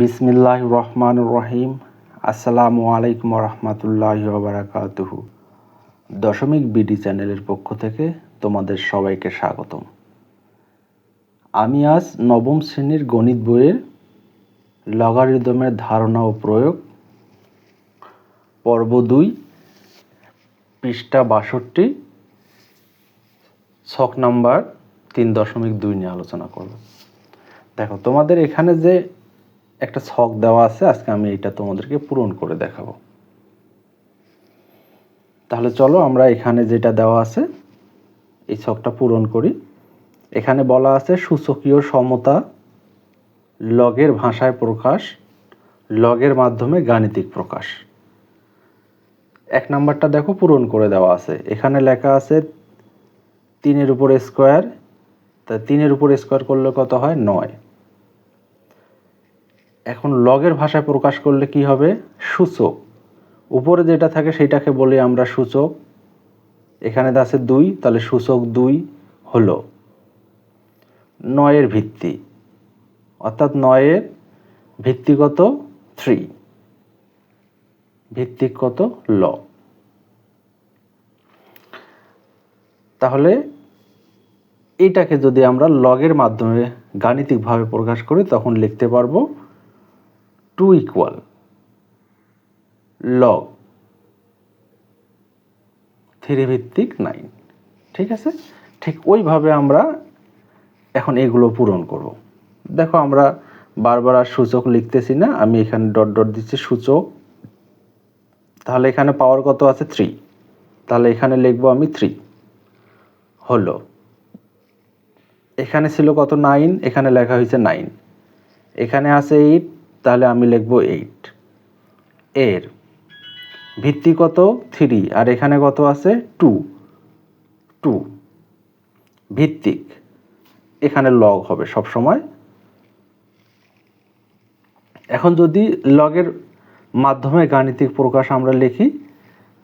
বিসমিল্লাহ রহমান রহিম আসসালামু আলাইকুম রহমতুল্লাহ বারাকাতুহু দশমিক বিডি চ্যানেলের পক্ষ থেকে তোমাদের সবাইকে স্বাগতম। আমি আজ নবম শ্রেণির গণিত বইয়ের লগারিদমের ধারণা ও প্রয়োগ, পর্ব দুই, পৃষ্ঠা বাষট্টি, ছক নাম্বার তিন দশমিক দুই নিয়ে আলোচনা করব। দেখো, তোমাদের এখানে যে একটা ছক দেওয়া আছে, আজকে আমি এটা তোমাদেরকে পূরণ করে দেখাবো। তাহলে চলো আমরা এখানে যেটা দেওয়া আছে, এই ছকটা পূরণ করি। এখানে বলা আছে, সূচকীয় সমতা লগের ভাষায় প্রকাশ, লগের মাধ্যমে গাণিতিক প্রকাশ। এক নাম্বারটা দেখো, পূরণ করে দেওয়া আছে। এখানে লেখা আছে, তিনের উপর স্কোয়ার, তা তিনের উপর স্কোয়ার করলে কত হয়? নয়। এখন লগের ভাষায় প্রকাশ করলে কি হবে? সূচক। উপরে যেটা থাকে সেটাকে বলি আমরা সূচক। এখানে আছে দুই, তাহলে সূচক দুই হলো নয়ের ভিত্তি। অর্থাৎ নয়ের ভিত্তিগত থ্রি। ভিত্তিক কত? ল। তাহলে এটাকে যদি আমরা লগের মাধ্যমে গাণিতিকভাবে প্রকাশ করি, তখন লিখতে পারব টু ইকুয়াল লগ থ্রি ভিত্তিক নাইন। ঠিক আছে? ঠিক ওইভাবে আমরা এখন এগুলো পূরণ করব। দেখো আমরা বারবার আর সূচক লিখতেছি না, আমি এখানে ডট ডট দিচ্ছি সূচক। তাহলে এখানে পাওয়ার কত আছে? থ্রি তাহলে এখানে লিখব আমি থ্রি হলো। এখানে ছিল কত? নাইন এখানে লেখা হয়েছে নাইন এখানে আছে এইট তাহলে আমি লিখব এইট এর ভিত্তি কত? থ্রি আর এখানে কত আছে? টু টু ভিত্তিক। এখানে লগ হবে সব সময় এখন যদি লগের মাধ্যমে গাণিতিক প্রকাশ আমরা লিখি,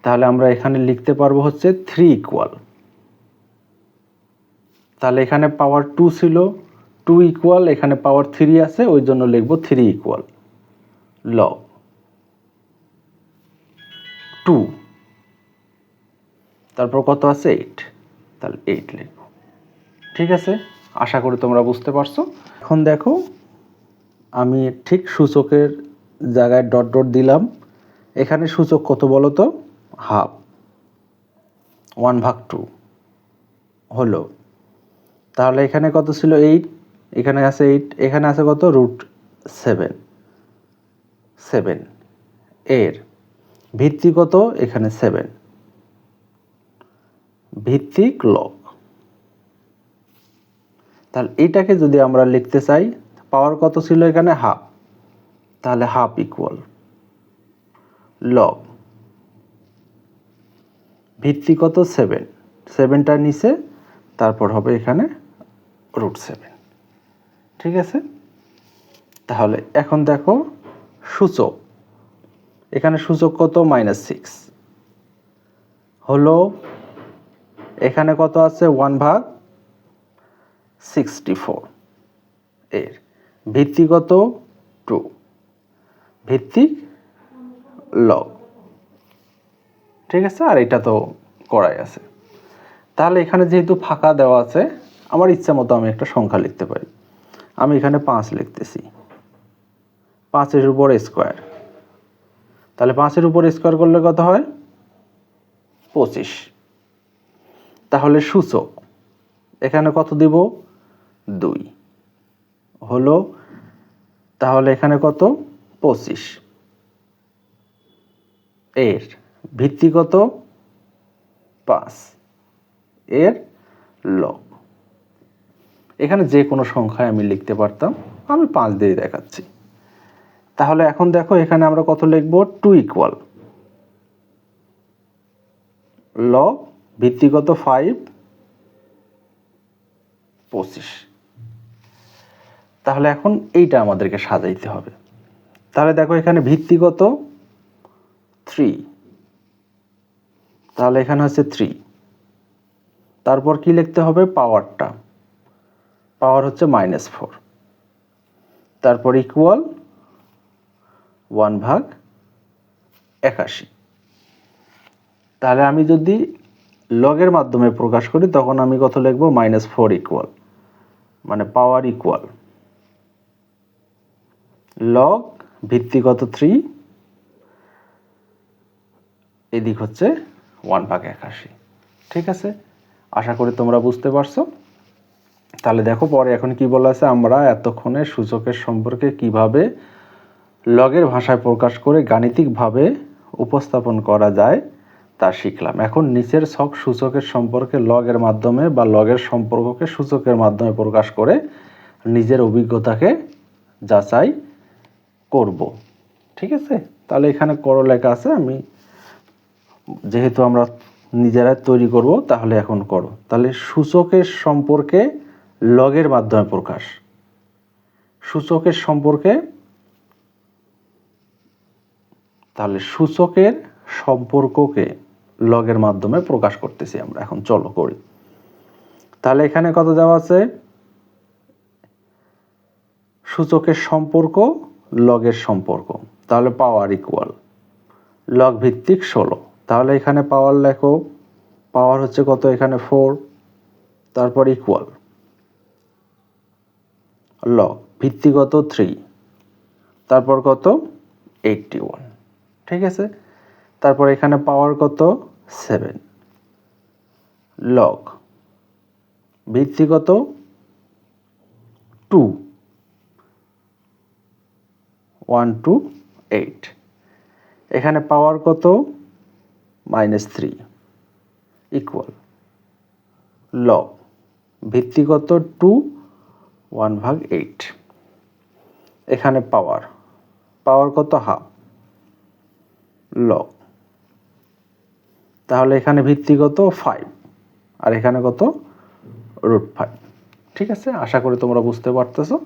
তাহলে আমরা এখানে লিখতে পারব হচ্ছে থ্রি ইকুয়াল তাহলে এখানে পাওয়ার টু ছিল। টু ইকুয়াল এখানে পাওয়ার থ্রি আছে, ওই জন্য লিখব থ্রি ইকুয়াল লগ টু তারপর কত আছে? এইট তাহলে এইট লিখব। ঠিক আছে? আশা করি তোমরা বুঝতে পারছ। এখন দেখো, আমি ঠিক সূচকের জায়গায় ডট ডট দিলাম। এখানে সূচক কত বলো তো? হাফ ওয়ান ভাগ টু হলো। তাহলে এখানে কত ছিল? এইট এখানে আছে এইট এখানে আছে কত? রুট সেভেন সেভেন এর। ভিত্তি কত? এখানে সেভেন ভিত্তিক লগ তাহলে এইটাকে যদি আমরা লিখতে চাই পাওয়ার কত ছিল এখানে? হাফ তাহলে হাফ ইকুয়াল লগ ভিত্তি কত? সেভেন সেভেনটার নিচে, তারপর হবে এখানে রুট সেভেন ঠিক আছে? তাহলে এখন দেখো সূচক। এখানে সূচক কত? মাইনাস সিক্স হলো এখানে কত আছে? ওয়ান ভাগ সিক্সটি ফোর এর ভিত্তিগত টু ভিত্তিক লগ ঠিক আছে? আর এটা তো করাই আছে। তাহলে এখানে যেহেতু ফাঁকা দেওয়া আছে, আমার ইচ্ছা মতো আমি একটা সংখ্যা লিখতে পারি। আমি এখানে পাঁচ লিখতেছি। পাঁচের উপর স্কোয়ার। তাহলে পাঁচের উপর স্কোয়ার করলে কত হয়? পঁচিশ। তাহলে সূচক। এখানে কত দিব? দুই। হলো, তাহলে এখানে কত? পঁচিশ। এর ভিত্তি কত? পাঁচ। এর লব। এখানে যে কোনো সংখ্যায় আমি লিখতে পারতাম, আমি পাঁচ দিয়ে দেখাচ্ছি। তাহলে এখন দেখো এখানে আমরা কত লিখব? টু ইকুয়াল ল ভিত্তিগত ফাইভ পঁচিশ। তাহলে এখন এইটা আমাদেরকে সাজাইতে হবে। তাহলে দেখো এখানে ভিত্তিগত থ্রি তাহলে এখানে হচ্ছে থ্রি তারপর কি লিখতে হবে? পাওয়ারটা পাওয়ার হচ্ছে মাইনাস ফোর তারপর ইকুয়াল ওয়ান ভাগ একাশি। তাহলে আমি যদি লগের মাধ্যমে প্রকাশ করি, তখন আমি কত লিখব? মাইনাস ফোর ইকুয়াল মানে পাওয়ার ইকুয়াল লগ ভিত্তিগত থ্রি এদিক হচ্ছে ওয়ান ভাগ একাশি। ঠিক আছে? আশা করি তোমরা বুঝতে পারছ। তাহলে দেখো পরে এখন কি বলা আছে? আমরা এতক্ষণে সূচকের সম্পর্কে কীভাবে লগের ভাষায় প্রকাশ করে গাণিতিকভাবে উপস্থাপন করা যায় তা শিখলাম। এখন নিচের ছক সূচকের সম্পর্কে লগের মাধ্যমে বা লগের সম্পর্ককে সূচকের মাধ্যমে প্রকাশ করে নিজের অভিজ্ঞতাকে যাচাই করব। ঠিক আছে? তাহলে এখানে করো লেখা আছে, আমি যেহেতু আমরা নিজেরাই তৈরি করব, তাহলে এখন করো। তাহলে সূচকের সম্পর্কে লগের মাধ্যমে প্রকাশ। সূচকের সম্পর্কে তাহলে সূচকের সম্পর্ককে লগের মাধ্যমে প্রকাশ করতেছি আমরা। এখন চলো করি। তাহলে এখানে কত দেওয়া আছে? সূচকের সম্পর্ক, লগের সম্পর্ক। তাহলে পাওয়ার ইকুয়াল লগ ভিত্তিক ষোলো। তাহলে এখানে পাওয়ার লেখো। পাওয়ার হচ্ছে কত? এখানে ফোর তারপর ইকুয়াল লগ ভিত্তিগত থ্রি তারপর কত? এইটটি ওয়ান ঠিক আছে? তারপর এখানে পাওয়ার কত? সেভেন লগ ভিত্তিগত টু ওয়ান টু এইট এখানে পাওয়ার কত? মাইনাস থ্রি ইকুয়াল লগ ভিত্তিগত টু ওয়ান ভাগ এইট। এখানে পাওয়ার পাওয়ার কত? হাফ লগ তাহলে এখানে ভিত্তিগত ফাইভ আর এখানে কত? রুট ফাইভ ঠিক আছে? আশা করি তোমরা বুঝতে পারতেছো।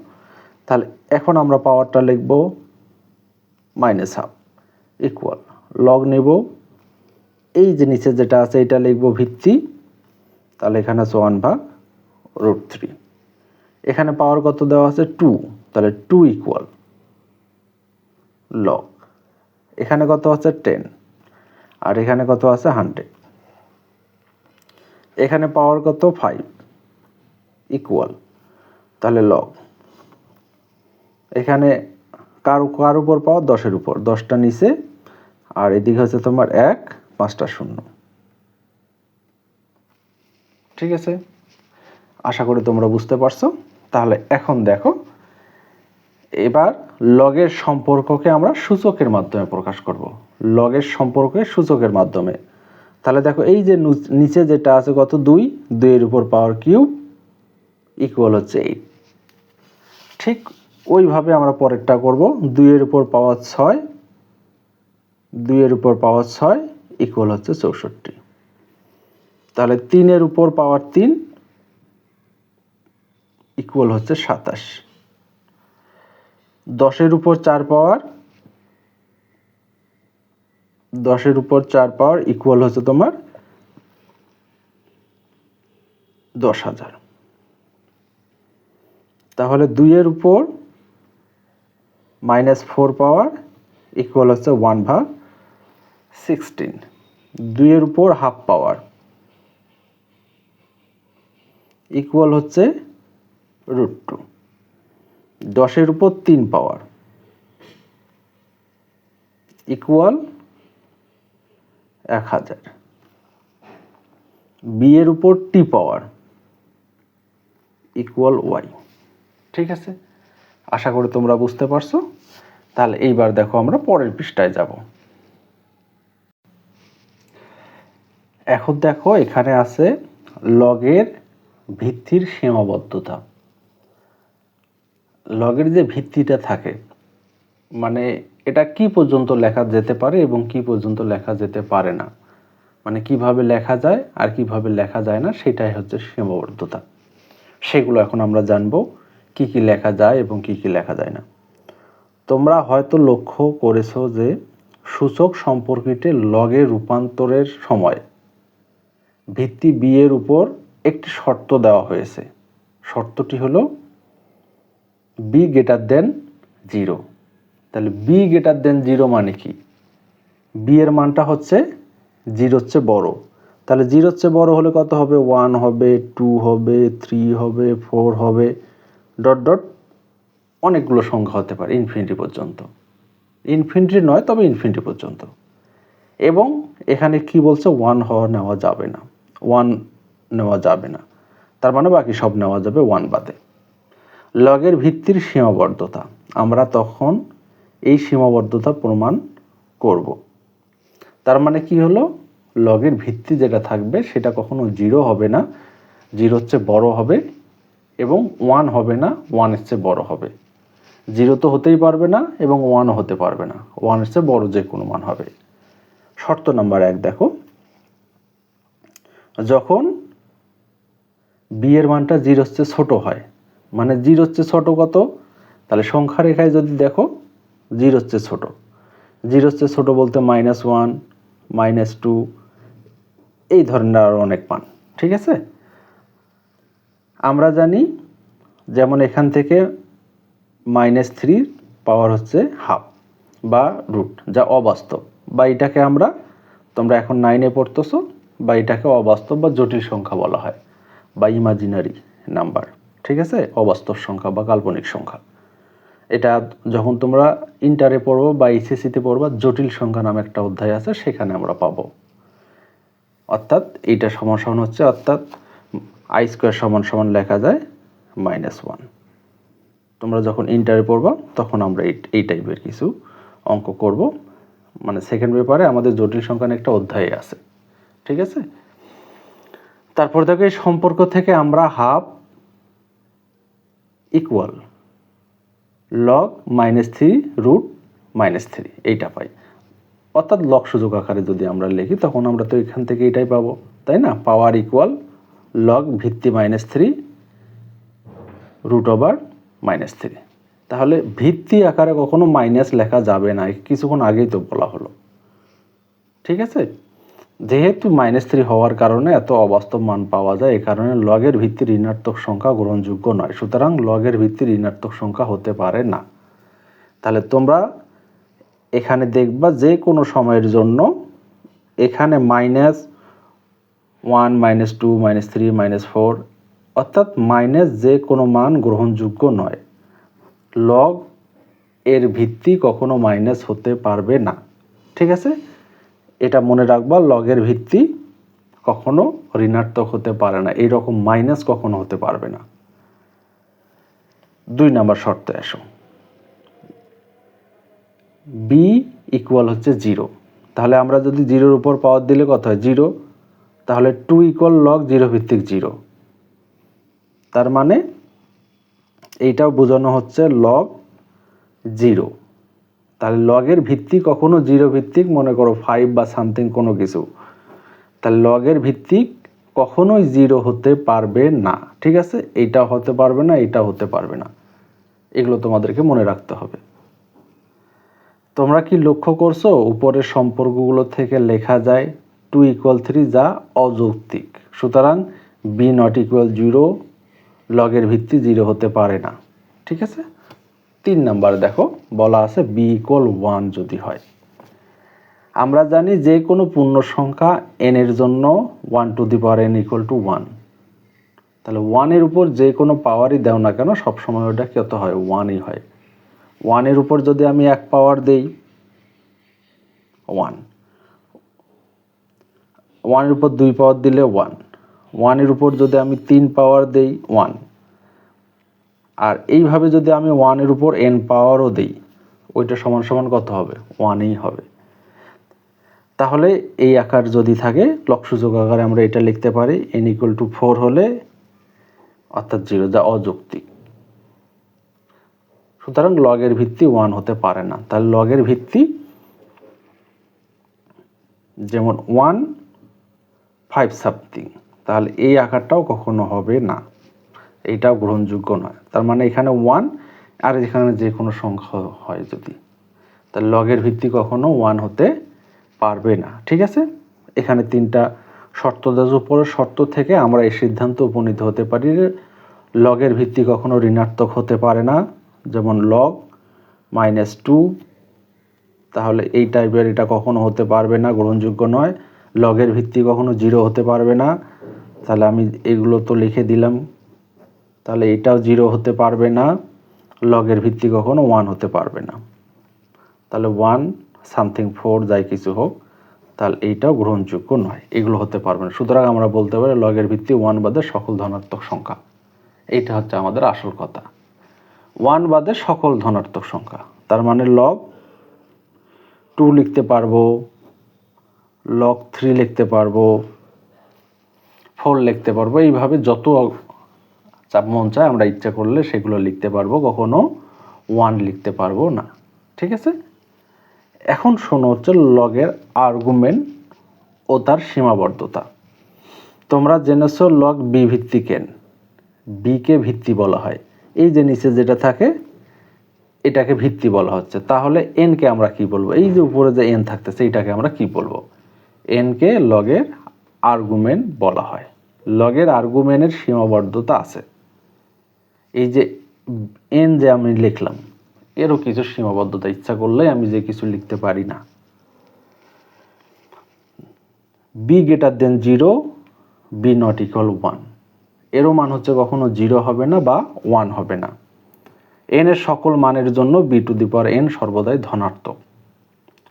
তাহলে এখন আমরা পাওয়ারটা লিখব মাইনাস হাফ ইকুয়াল লগ নেব। এই যে নিচে যেটা আছে, এটা লিখব ভিত্তি। তাহলে এখানে আছে ওয়ান ভাগ রুট থ্রি এখানে পাওয়ার কত দেওয়া আছে? টু তাহলে টু ইকুয়াল লগ এখানে কত আছে? টেন আর এখানে কত আছে? হান্ড্রেড এখানে পাওয়ার কত? ফাইভ ইকুয়াল তাহলে লগ এখানে কার কার উপর পাওয়ার? দশের উপর। দশটা নিচে। আর এদিকে হচ্ছে তোমার এক, পাঁচটা শূন্য। ঠিক আছে? আশা করি তোমরা বুঝতে পারছ। তাহলে এখন দেখো, এবার লগের সম্পর্ককে আমরা সূচকের মাধ্যমে প্রকাশ করব। লগের সম্পর্কে সূচকের মাধ্যমে। তাহলে দেখো, এই যে নিচে যেটা আছে কত? দুই। দুইয়ের উপর পাওয়ার কিউব ইকুয়াল হচ্ছে এইট ঠিক ওইভাবে আমরা পরেরটা করব। দুইয়ের উপর পাওয়ার ছয়। দুইয়ের উপর পাওয়ার ছয় ইকুয়াল হচ্ছে চৌষট্টি। তাহলে তিনের উপর পাওয়ার তিন। ইকুয়াল হচ্ছে সাতাশ। দশের উপর চার পাওয়ার, দশের উপর চার পাওয়ার ইকুয়াল হচ্ছে তোমার দশ হাজার। তাহলে দুইয়ের উপর মাইনাস ফোর পাওয়ার ইকুয়াল হচ্ছে ওয়ান ভাগ সিক্সটিন দুইয়ের উপর হাফ পাওয়ার ইকুয়াল হচ্ছে রুট। টু দশের উপর তিন পাওয়ার। ইকুয়াল এক হাজার। বি এর উপর টি পাওয়ার ইকুয়াল ওয়াই। ঠিক আছে? আশা করি তোমরা বুঝতে পারছ। তাহলে এইবার দেখো আমরা পরের পৃষ্ঠায় যাব। এখন দেখো এখানে আছে লগের ভিত্তির সীমাবদ্ধতা। লগের যে ভিত্তিটা থাকে মানে এটা কি পর্যন্ত লেখা যেতে পারে এবং কি পর্যন্ত লেখা যেতে পারে না? মানে কীভাবে লেখা যায় আর কীভাবে লেখা যায় না, সেটাই হচ্ছে সীমাবদ্ধতা। সেগুলো এখন আমরা জানব, কি কি লেখা যায় এবং কি কি লেখা যায় না। তোমরা হয়তো লক্ষ্য করেছ যে সূচক সম্পর্কিত লগে রূপান্তরের সময় ভিত্তি বিয়ের উপর একটি শর্ত দেওয়া হয়েছে। শর্তটি হলো বি গ্রেটার দেন জিরো তাহলে বি গ্রেটার দেন জিরো মানে কি? বি এর মানটা হচ্ছে জিরো হচ্ছে বড়। তাহলে জিরো হচ্ছে বড় হলে কত হবে? ওয়ান হবে টু হবে থ্রি হবে ফোর হবে। ডট ডট অনেকগুলো সংখ্যা হতে পারে ইনফিনিটি পর্যন্ত। ইনফিনিটি নয়, তবে ইনফিনিটি পর্যন্ত। এবং এখানে কি বলছে? ওয়ান হওয়া নেওয়া যাবে না। ওয়ান নেওয়া যাবে না। তার মানে বাকি সব নেওয়া যাবে ওয়ান বাদে। লগের ভিত্তির সীমাবদ্ধতা। আমরা তখন এই সীমাবদ্ধতা প্রমাণ করব। তার মানে কি হলো? লগের ভিত্তি যেটা থাকবে সেটা কখনো জিরো হবে না। জিরো হচ্ছে বড় হবে এবং ওয়ান হবে না ওয়ানের চেয়ে বড় হবে। জিরো তো হতেই পারবে না এবং ওয়ানও হতে পারবে না। ওয়ানের চেয়ে বড় যে কোনো মান হবে। শর্ত নাম্বার এক, দেখো। যখন বি এর মানটা জিরোর চেয়ে ছোট হয় মানে জির হচ্ছে ছোট কত? তাহলে সংখ্যা রেখায় যদি দেখো, জির হচ্ছে ছোট। জিরোর হচ্ছে ছোট বলতে মাইনাস ওয়ান মাইনাস টু এই ধরনের আরও অনেক মান, ঠিক আছে? আমরা জানি যেমন এখান থেকে মাইনাস থ্রি পাওয়ার হচ্ছে হাফ বা রুট যা অবাস্তব। বা এটাকে আমরা, তোমরা এখন নাইনে পড়তেছো, বা এটাকে অবাস্তব বা জটিল সংখ্যা বলা হয়, বা ইমাজিনারি নাম্বার ঠিক আছে? অবাস্তব সংখ্যা বা কাল্পনিক সংখ্যা। এটা যখন তোমরা ইন্টারে পড়ব বা এইচএসিতে পড়বা, জটিল সংখ্যা নামে একটা অধ্যায় আছে, সেখানে আমরা পাবো। অর্থাৎ এইটা সমান সমান হচ্ছে, অর্থাৎ আই স্কোয়ার সমান সমান লেখা যায় মাইনাস ওয়ান তোমরা যখন ইন্টারে পড়বা, তখন আমরা এই টাইপের কিছু অঙ্ক করব। মানে সেকেন্ড পেপারে আমাদের জটিল সংখ্যা একটা অধ্যায় আছে। ঠিক আছে? তারপর দেখো, এই সম্পর্ক থেকে আমরা half equal log minus three root minus three এইটা পাই। অর্থাৎ লগ সুযোগ আকারে যদি আমরা লিখি, তখন আমরা তো এখান থেকে এটাই পাবো, তাই না? পাওয়ার ইকুয়াল লগ ভিত্তি minus three root over minus three তাহলে ভিত্তি আকারে কখনো মাইনাস লেখা যাবে না কিছুক্ষণ আগেই তো বলা হলো। ঠিক আছে? যেহেতু মাইনাস থ্রি হওয়ার কারণে এত অবাস্তব মান পাওয়া যায় এ কারণে লগের ভিত্তি ঋণাত্মক সংখ্যা গ্রহণযোগ্য নয়। সুতরাং লগের ভিত্তি ঋণাত্মক সংখ্যা হতে পারে না। তাহলে তোমরা এখানে দেখবা যে কোনো সময়ের জন্য এখানে minus one minus two minus three minus four অর্থাৎ মাইনাস যে কোনো মান গ্রহণযোগ্য নয়। লগ এর ভিত্তি কখনো মাইনাস হতে পারবে না। ঠিক আছে? এটা মনে রাখবা, লগের ভিত্তি কখনো ঋণাত্মক হতে পারে না। এই রকম মাইনাস কখনো হতে পারবে না। দুই নাম্বার শর্তে আসো। বি ইকুয়াল হচ্ছে জিরো তাহলে আমরা যদি জিরোর উপর পাওয়ার দিলে কত হয়? জিরো তাহলে টু ইকুয়াল লগ জিরো ভিত্তিক জিরো তার মানে এইটাও বোঝানো হচ্ছে লগ জিরো তাহলে লগের ভিত্তি কখনো জিরো ভিত্তিক? মনে করো ফাইভ বা সামথিং কোনো কিছু। তাহলে লগের ভিত্তিক কখনোই জিরো হতে পারবে না। ঠিক আছে? এইটাও হতে পারবে না এটা হতে পারবে না। এগুলো তোমাদেরকে মনে রাখতে হবে। তোমরা কি লক্ষ্য করছ? উপরের সম্পর্কগুলো থেকে লেখা যায় টু ইকুয়াল থ্রি যা অযৌক্তিক। সুতরাং বি নট ইকুয়াল জিরো লগের ভিত্তি জিরো হতে পারে না। ঠিক আছে? তিন নাম্বার দেখো, বলা আছে বি ইকুয়াল ওয়ান যদি হয়। আমরা জানি যে কোনো পূর্ণ সংখ্যা এন এর জন্য one two the power N equal two one তাহলে ওয়ানের উপর যে কোনো পাওয়ারই দাও না কেন, সবসময় ওটা কত হয়? ওয়ানই হয়। ওয়ানের উপর যদি আমি এক পাওয়ার দেই ওয়ান ওয়ানের উপর দুই পাওয়ার দিলে ওয়ান ওয়ানের উপর যদি আমি তিন পাওয়ার দেই ওয়ান আর এইভাবে যদি আমি ওয়ানের উপর এন পাওয়ারও দিই, ওইটা সমান সমান কত হবে? ওয়ানই হবে। তাহলে এই আকার যদি থাকে লক্ষসূচক আকারে আমরা এটা লিখতে পারি এন ইকুয়াল টু ফোর হলে অর্থাৎ জিরো যা অযৌক্তিক। সুতরাং লগের ভিত্তি ওয়ান হতে পারে না। তাহলে লগের ভিত্তি যেমন ওয়ান ফাইভ সামথিং তাহলে এই আকারটাও কখনো হবে না। এইটাও গ্রহণযোগ্য নয়। তার মানে এখানে ওয়ান আর এখানে যে কোনো সংখ্যা হয় যদি। তাহলে লগের ভিত্তি কখনো ওয়ান হতে পারবে না, ঠিক আছে? এখানে তিনটা শর্ত দেওয়ার উপরের শর্ত থেকে আমরা এই সিদ্ধান্ত উপনীত হতে পারি লগের ভিত্তি কখনো ঋণাত্মক হতে পারে না। যেমন লগ মাইনাস টু তাহলে এই টাইপের এটা কখনো হতে পারবে না, গ্রহণযোগ্য নয়। লগের ভিত্তি কখনো জিরো হতে পারবে না। তাহলে আমি এগুলো তো লিখে দিলাম। তাহলে এটাও জিরো হতে পারবে না লগের ভিত্তি কখনো ওয়ান হতে পারবে না। তাহলে ওয়ান সামথিং ফোর যাই কিছু হোক, তাহলে এইটাও গ্রহণযোগ্য নয়, এগুলো হতে পারবে না। সুতরাং আমরা বলতে পারি লগের ভিত্তি ওয়ান বাদে সকল ধনাত্মক সংখ্যা। এইটা হচ্ছে আমাদের আসল কথা। ওয়ান বাদে সকল ধনাত্মক সংখ্যা, তার মানে লগ টু লিখতে পারব লগ থ্রি লিখতে পারব ফোর লিখতে পারব, এইভাবে যত চাপ মন চায়, আমরা ইচ্ছা করলে সেগুলো লিখতে পারব, কখনো ওয়ান লিখতে পারব না। ঠিক আছে? এখন শোনো হচ্ছে লগের আর্গুমেন্ট ও তার সীমাবদ্ধতা। তোমরা জেনেছো লগ বি ভিত্তিক এন বিকে ভিত্তি বলা হয়। এই যে নিচে যেটা থাকে, এটাকে ভিত্তি বলা হচ্ছে। তাহলে এনকে আমরা কি বলব? এই যে উপরে যে এন থাকতেছে, এটাকে আমরা কি বলব? এনকে লগের আর্গুমেন্ট বলা হয়। লগের আর্গুমেন্টের সীমাবদ্ধতা আছে। এই যে এন যে আমি লিখলাম, এরও কিছু সীমাবদ্ধতা ইচ্ছা করলে আমি যে কিছু লিখতে পারি না। B greater than zero b not equal one এরও মান হচ্ছে কখনো জিরো হবে না বা ওয়ান হবে না। এন এর সকল মানের জন্য b to the power n সর্বদাই ধনাত্মক।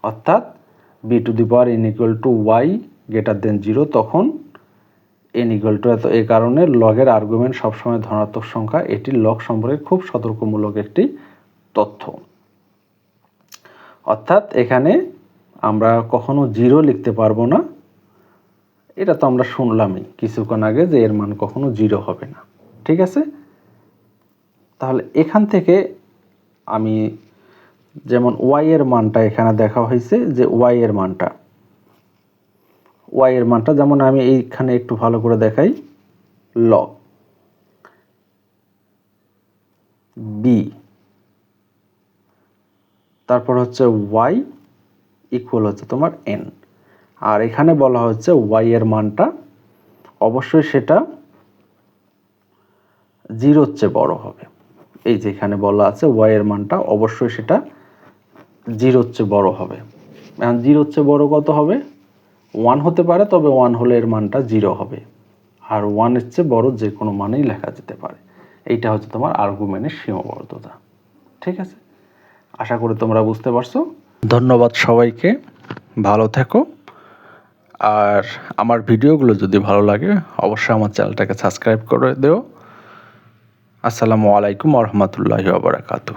অর্থাৎ b to the power n equal to y greater than zero তখন এন ইকুয়াল টু এত এই কারণে লগের আর্গুমেন্ট সবসময় ধনাত্মক সংখ্যা, এটি লগ সম্পর্কে খুব সতর্কমূলক একটি তথ্য। অর্থাৎ এখানে আমরা কখনো জিরো লিখতে পারব না। এটা তো আমরা শুনলামই কিছুক্ষণ আগে যে এর মান কখনো জিরো হবে না। ঠিক আছে? তাহলে এখান থেকে আমি যেমন ওয়াই এর মানটা এখানে দেখা হয়েছে, যে ওয়াই এর মানটা ওয়াই এর মানটা, যেমন আমি এইখানে একটু ভালো করে দেখাই। লগ বি তারপর হচ্ছে ওয়াই ইকুয়াল হচ্ছে তোমার এন আর এখানে বলা হচ্ছে ওয়াই এর মানটা, অবশ্যই সেটা জিরোর চেয়ে বড় হবে। এই যে এখানে বলা আছে ওয়াই এর মানটা, অবশ্যই সেটা জিরোর চেয়ে বড় হবে। জিরোর চেয়ে বড় কত হবে? ওয়ান হতে পারে, তবে ওয়ান হলে এর মানটা জিরো হবে। আর ওয়ানের চেয়ে বড় যে কোনো মানেই লেখা যেতে পারে। এইটা হচ্ছে তোমার আর্গুমেন্টের সীমাবদ্ধতা। ঠিক আছে? আশা করি তোমরা বুঝতে পারছ। ধন্যবাদ সবাইকে। ভালো থেকো। আর আমার ভিডিওগুলো যদি ভালো লাগে, অবশ্যই আমার চ্যানেলটাকে সাবস্ক্রাইব করে দেও। আসসালামু আলাইকুম রহমতুল্লাহি বারাকাতু